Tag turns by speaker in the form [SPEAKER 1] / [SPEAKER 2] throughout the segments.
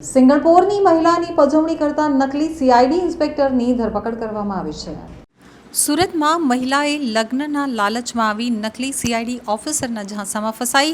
[SPEAKER 1] સિંગણપોરની મહિલાની પજવણી કરતા નકલી સીઆઈડી ઇન્સ્પેક્ટરની ધરપકડ કરવામાં આવી છે. સુરતમાં મહિલાએ લગ્નના લાલચમાં આવી નકલી સીઆઈડી ઓફિસરના ઝાંસામાં ફસાઈ.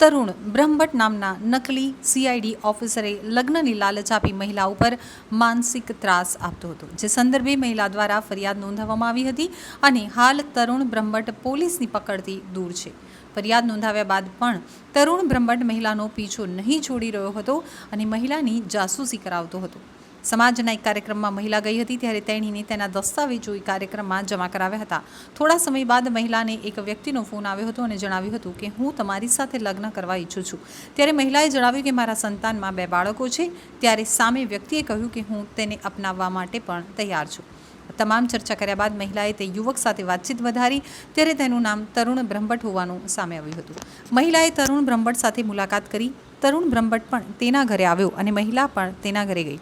[SPEAKER 1] તરુણ બ્રહ્મભટ્ટ નામના નકલી સીઆઈડી ઓફિસરે લગ્નની લાલચ આપી મહિલા ઉપર માનસિક ત્રાસ આપતો હતો, જે સંદર્ભે મહિલા દ્વારા ફરિયાદ નોંધાવવામાં આવી હતી અને હાલ તરુણ બ્રહ્મભટ્ટ પોલીસની પકડથી દૂર છે. ફરિયાદ નોંધાવ્યા બાદ પણ તરુણ બ્રહ્મભટ્ટ મહિલાનો પીછો નહીં છોડી રહ્યો હતો અને મહિલાની જાસૂસી કરાવતો હતો. સમાજના એક કાર્યક્રમમાં મહિલા ગઈ હતી ત્યારે તેણીને તેના દસ્તાવેજો એ કાર્યક્રમમાં જમા કરાવ્યા હતા. થોડા સમય બાદ મહિલાને એક વ્યક્તિનો ફોન આવ્યો હતો અને જણાવ્યું હતું કે હું તમારી સાથે લગ્ન કરવા ઈચ્છું છું. ત્યારે મહિલાએ જણાવ્યું કે મારા સંતાનમાં બે બાળકો છે. ત્યારે સામે વ્યક્તિએ કહ્યું કે હું તેને અપનાવવા માટે પણ તૈયાર છું. તમામ ચર્ચા કર્યા બાદ મહિલાએ તે યુવક સાથે વાતચીત વધારી, ત્યારે તેનું નામ તરુણ બ્રહ્મભટ્ટ હોવાનું સામે આવ્યું હતું. મહિલાએ તરુણ બ્રહ્મભટ્ટ સાથે મુલાકાત કરી. તરુણ બ્રહ્મભટ્ટ પણ તેના ઘરે આવ્યો અને મહિલા પણ તેના ઘરે ગઈ.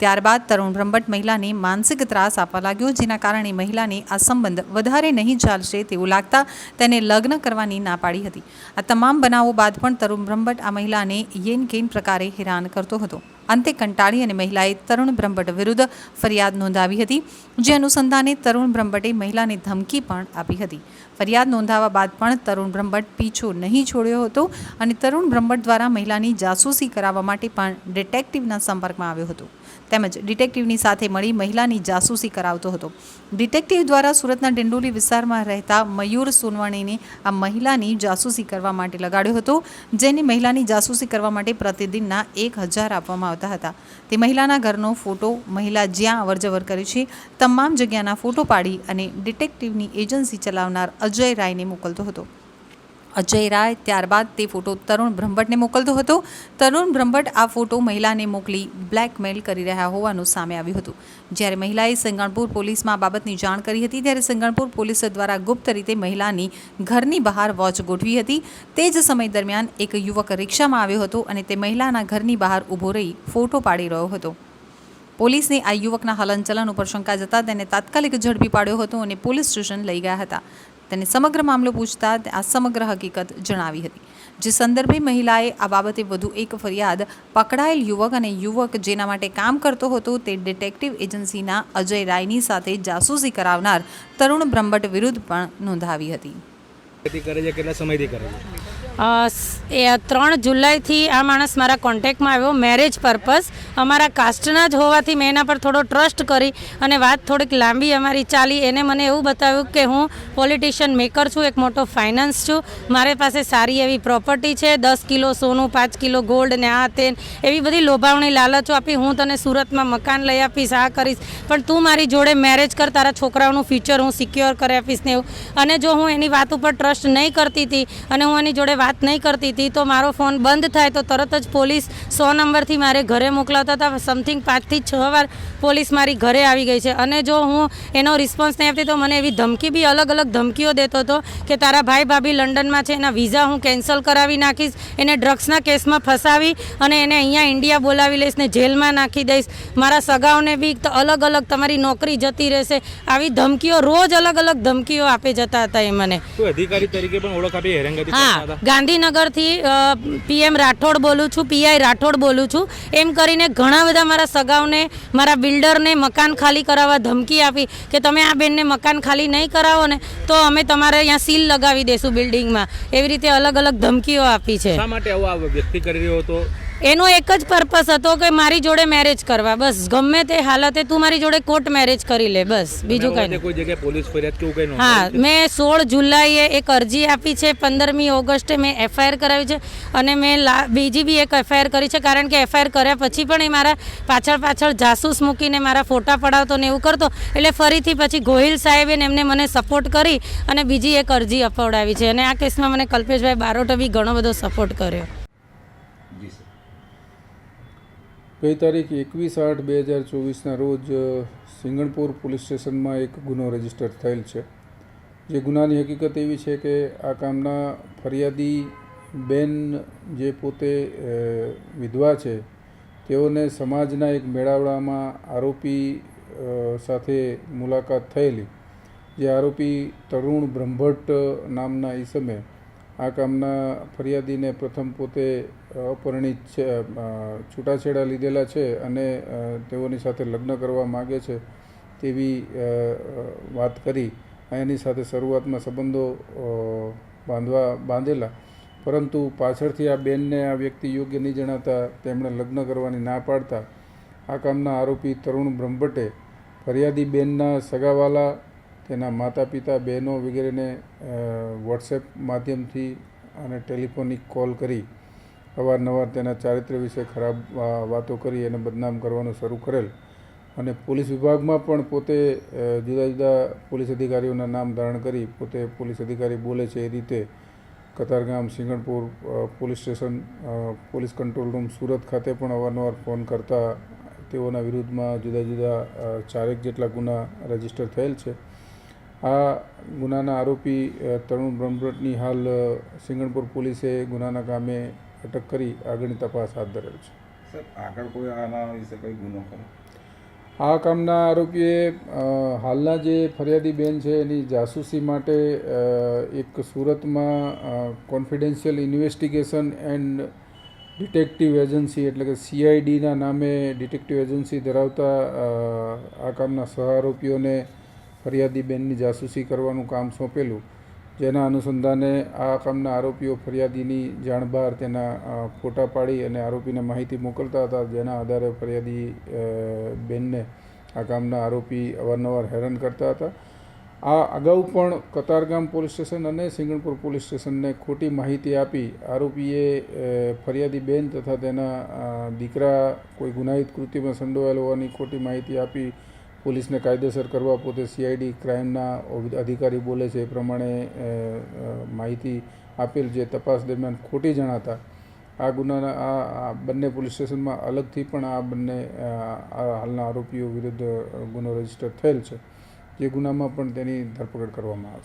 [SPEAKER 1] ત્યારબાદ તરુણ બ્રહ્મભટ્ટ મહિલાને માનસિક ત્રાસ આપવા લાગ્યો, જેના કારણે મહિલાને આ સંબંધ વધારે નહીં ચાલશે તેવું લાગતા તેને લગ્ન કરવાની ના પાડી હતી. આ તમામ બનાવો બાદ પણ તરુણ બ્રહ્મભટ્ટ આ મહિલાને યેન કેન પ્રકારે હેરાન કરતો હતો. અંતે કંટાળી અને મહિલાએ તરુણ બ્રહ્મભટ્ટ વિરુદ્ધ ફરિયાદ નોંધાવી હતી, જે અનુસંધાને તરુણ બ્રહ્મભટ્ટે મહિલાને ધમકી પણ આપી હતી. ફરિયાદ નોંધાવા બાદ પણ તરુણ બ્રહ્મભટ્ટ પીછો નહીં છોડ્યો હતો અને તરુણ બ્રહ્મભટ્ટ દ્વારા મહિલાની જાસૂસી કરાવવા માટે પણ ડિટેક્ટિવના સંપર્કમાં આવ્યો હતો. તેમજ ડિટેક્ટિવની સાથે મળી મહિલાની જાસૂસી કરાવતો હતો. ડિટેક્ટિવ દ્વારા સુરતના ડિંડોલી વિસ્તારમાં રહેતા મયુર સોનવાણીને આ મહિલાની જાસૂસી કરવા માટે લગાડ્યો હતો, જેને મહિલાની જાસૂસી કરવા માટે પ્રતિદિનના એક હજાર આપવામાં આવતા હતા. તે મહિલાના ઘરનો ફોટો મહિલા જ્યાં અવરજવર કરે છે, તમામ જગ્યાના ફોટો પાડી અને ડિટેક્ટિવની એજન્સી ચલાવનાર અજય રાયને મોકલતો હતો. અજય રાય ત્યારબાદ તે ફોટો તરુણ બ્રહ્મભટ્ટને મોકલતો હતો. તરુણ બ્રહ્મભટ્ટ આ ફોટો મહિલાને મોકલી બ્લેકમેલ કરી રહ્યા હોવાનું સામે આવ્યું હતું. જ્યારે મહિલાએ સંગણપુર પોલીસમાં આ બાબતની જાણ કરી હતી, ત્યારે સંગણપુર પોલીસ દ્વારા ગુપ્ત રીતે મહિલાની ઘરની બહાર વોચ ગોઠવી હતી. તે જ સમય દરમિયાન એક યુવક રિક્ષામાં આવ્યો હતો અને તે મહિલાના ઘરની બહાર ઊભો રહી ફોટો પાડી રહ્યો હતો. પોલીસને આ યુવકના હલનચલન ઉપર શંકા જતાં તેને તાત્કાલિક ઝડપી પાડ્યો હતો અને પોલીસ સ્ટેશન લઈ ગયા હતા. તેને સમગ્ર મામલો પૂછતા આ સમગ્ર હકીકત જણાવી હતી. જે સંદર્ભે મહિલાએ આ બાબતે વધુ એક ફરિયાદ પકડાયેલ યુવક અને યુવક જેના માટે કામ કરતો હતો તે ડિટેક્ટિવ એજન્સીના અજય રાયની સાથે જાસૂસી કરાવનાર તરુણ બ્રહ્મભટ્ટ વિરુદ્ધ પણ નોંધાવી હતી.
[SPEAKER 2] કરે છે, કેટલા સમયથી કરે છે?
[SPEAKER 3] એ ત્રણ જુલાઈથી આ માણસ મારા કોન્ટેક્ટમાં આવ્યો મેરેજ પર્પઝ અમારા કાસ્ટના જ હોવાથી મેં એના પર થોડો ટ્રસ્ટ કરી અને વાત થોડીક લાંબી અમારી ચાલી. એને મને એવું બતાવ્યું કે હું પોલિટિશિયન મેકર છું, એક મોટો ફાઇનાન્સ છું. મારી પાસે સારી એવી પ્રોપર્ટી છે, દસ કિલો સોનું, પાંચ કિલો ગોલ્ડ ને આ તે એવી બધી લોભાવણી લાલચો આપી હું તને સુરતમાં મકાન લઈ આપીશ, આ કરીશ. પણ તું મારી જોડે મેરેજ કર, તારા છોકરાઓનું ફ્યુચર હું સિક્યોર કરી આપીશ ને એવું. અને જો હું એની વાત ઉપર ટ્રસ્ટ નહીં કરતી હતી અને હું એની જોડે વાત નહીં કરતી હતી તો મારો ફોન બંધ થાય તો તરત જ પોલીસ સો નંબરથી મારે ઘરે મોકલાવતા હતા. સમથિંગ પાંચથી છ વાર પોલીસ મારી ઘરે આવી ગઈ છે. અને જો હું એનો રિસ્પોન્સ નહીં આપતી તો મને એવી ધમકી બી અલગ અલગ ધમકીઓ દેતો હતો કે તારા ભાઈ ભાભી લંડનમાં છે એના વિઝા હું કેન્સલ કરાવી નાખીશ એને ડ્રગ્સના કેસમાં ફસાવી અને એને અહીંયા ઇન્ડિયા બોલાવી લઈશ ને જેલમાં નાખી દઈશ. મારા સગાઓને બી અલગ અલગ તમારી નોકરી જતી રહેશે. આવી ધમકીઓ રોજ અલગ અલગ ધમકીઓ આપે જતા હતા એ મને.
[SPEAKER 2] અધિકારી તરીકે પણ ઓળખ આપી હેરાનગતિ
[SPEAKER 3] હા ગાંધીનગરથી પીએમ રાઠોડ બોલું છું, પીઆઈ રાઠોડ બોલું છું. એમ કરીને ઘણા બધા મારા સગાઓને, મારા બિલ્ડરને મકાન ખાલી કરાવવા ધમકી આપી કે તમે આ બેનને મકાન ખાલી નહીં કરાવો ને, તો અમે તમારે અહીંયા સીલ લગાવી દઈશું બિલ્ડિંગમાં. એવી રીતે અલગ અલગ ધમકીઓ આપી છે.
[SPEAKER 2] શા માટે આવો વ્યક્તિ કરી રહ્યો હતો?
[SPEAKER 3] એનો એક જ પર્પસ હતો કે મારી જોડે મેરેજ કરવા. બસ ગમે તે હાલતે તું મારી જોડે કોર્ટ મેરેજ કરી લે બસ. બીજું કંઈ
[SPEAKER 2] કોઈ જગ્યાએ પોલીસ ફરિયાદ કેવું કઈ
[SPEAKER 3] હા મેં સોળ જુલાઈએ એક અરજી આપી છે પંદરમી ઓગસ્ટે મેં એફઆઈઆર કરાવી છે અને મેં લા બીજી બી એક એફઆઈઆર કરી છે કારણ કે એફઆઈઆર કર્યા પછી પણ એ મારા પાછળ પાછળ જાસૂસ મૂકીને મારા ફોટા પડાવતો ને એવું કરતો. એટલે ફરીથી પછી ગોહિલ સાહેબે એમને મને સપોર્ટ કરી અને બીજી એક અરજી અપાવડાવી છે. અને આ કેસમાં મને કલ્પેશભાઈ બારોટે બી ઘણો બધો સપોર્ટ કર્યો.
[SPEAKER 4] ગઈ તારીખ એકવીસ આઠ બે હજાર ચોવીસના રોજ સિંગણપુર પોલીસ સ્ટેશનમાં એક ગુનો રજિસ્ટર થયેલ છે. જે ગુનાની હકીકત એવી છે કે આ કામના ફરિયાદી બેન જે પોતે વિધવા છે, તેઓને સમાજના એક મેળાવડામાં આરોપી સાથે મુલાકાત થયેલી, જે આરોપી તરુણ બ્રહ્મભટ્ટ નામના ઈસમે આ કામના ફરિયાદીને પ્રથમ પોતે અપરિણિત છે છૂટાછેડા લીધેલા છે અને તેઓની સાથે લગ્ન કરવા માગે છે તેવી વાત કરી. એની સાથે શરૂઆતમાં સંબંધો બાંધવા, બાંધેલા. પરંતુ પાછળથી આ બેનને આ વ્યક્તિ યોગ્ય નહીં જણાતા તેમણે લગ્ન કરવાની ના પાડતા. આ કામના આરોપી તરુણ બ્રહ્મભટ્ટે ફરિયાદી બેનના સગાવાલા તેના માતા પિતા બહેનો વગેરેને વોટ્સએપ માધ્યમથી અને ટેલિફોનિક કોલ કરી અવારનવાર તેના ચારિત્ર્ય વિશે ખરાબ વાતો કરી અને બદનામ કરવાનું શરૂ કરેલ. અને પોલીસ વિભાગમાં પણ પોતે જુદા જુદા પોલીસ અધિકારીઓના નામ ધારણ કરી પોતે પોલીસ અધિકારી બોલે છે એ રીતે Katargam, Singanpur police station police control room, Surat ખાતે પણ અવારનવાર ફોન કરતા તેઓના વિરુદ્ધમાં જુદા જુદા ચારેક જેટલા ગુના રજિસ્ટર થયેલ છે. આ ગુનાના આરોપી તરુણ બ્રહ્મભટ્ટની હાલ સિંગણપુર પોલીસે ગુનાના કામે અટક કરી આગળની તપાસ હાથ ધરેલ છે.
[SPEAKER 5] સર આગળ કોઈ આના વિશે કોઈ ગુનો ખરો?
[SPEAKER 4] આ કામના આરોપીએ હાલના જે ફરિયાદી બેન છે એની જાસૂસી માટે એક સુરતમાં confidential investigation and detective agency એટલે કે સીઆઈડીના નામે ડિટેક્ટિવ એજન્સી ધરાવતા આ કામના સહ આરોપીઓને ફરિયાદી બેનની જાસૂસી કરવાનું કામ સોંપેલું, જેના અનુસંધાને આ કામના આરોપીઓ ફરિયાદીની જાણ બહાર તેના ફોટા પાડી અને આરોપીને માહિતી મોકલતા હતા, જેના આધારે ફરિયાદી બેનને આ કામના આરોપી અવારનવાર હેરાન કરતા હતા. આ અગાઉ પણ કતારગામ પોલીસ સ્ટેશન અને સિંગણપુર પોલીસ સ્ટેશનને ખોટી માહિતી આપી આરોપીએ ફરિયાદી બેન તથા તેના દીકરા કોઈ ગુનાહિત કૃતિમાં સંડોવાયેલ હોવાની ખોટી માહિતી આપી પોલીસને કાયદેસર કરવા પોતે સીઆઈડી ક્રાઇમના અધિકારી બોલે છે એ પ્રમાણે માહિતી આપેલ જે તપાસ દરમિયાન ખોટી જણાતા, આ ગુનાના, આ બંને પોલીસ સ્ટેશનમાં અલગથી પણ આ બંને હાલના આરોપીઓ વિરુદ્ધ ગુનો રજિસ્ટર થયેલ છે. જે ગુનામાં પણ તેની ધરપકડ કરવામાં આવશે.